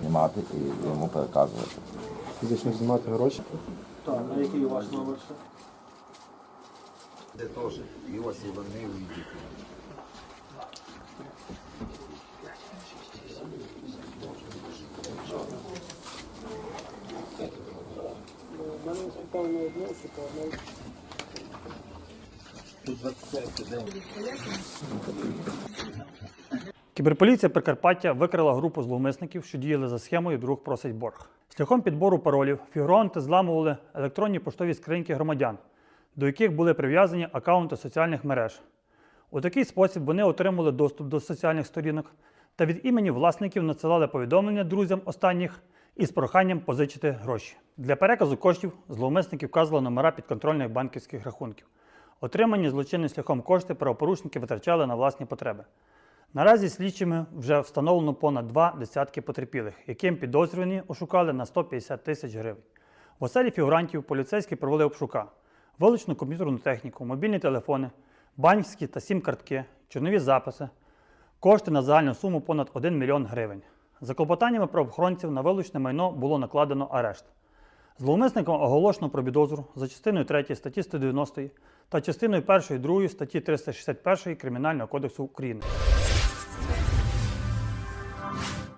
знімати і йому переказувати. Фізично знімати гроші. Так, а який ваш номер ще? Де теж і ось і вони вийдуть. Кіберполіція Прикарпаття викрила групу зловмисників, що діяли за схемою Друг просить борг. Шляхом підбору паролів фігуранти зламували електронні поштові скриньки громадян, до яких були прив'язані акаунти соціальних мереж. У такий спосіб вони отримали доступ до соціальних сторінок та від імені власників надсилали повідомлення друзям останніх із проханням позичити гроші. Для переказу коштів зловмисники вказували номера підконтрольних банківських рахунків. Отримані злочинним шляхом кошти правопорушники витрачали на власні потреби. Наразі слідчими вже встановлено понад два десятки потерпілих, яким підозрювані ошукали на 150 тисяч гривень. В оселі фігурантів поліцейські провели обшука, вилучну комп'ютерну техніку, мобільні телефони, банківські та сім-картки, чорнові записи, кошти на загальну суму понад 1 мільйон гривень. За клопотаннями правоохоронців на вилучне майно було накладено арешт. Зловмисникам оголошено про підозру за частиною 3 статті 190 та частиною 1 2 статті 361 Кримінального кодексу України.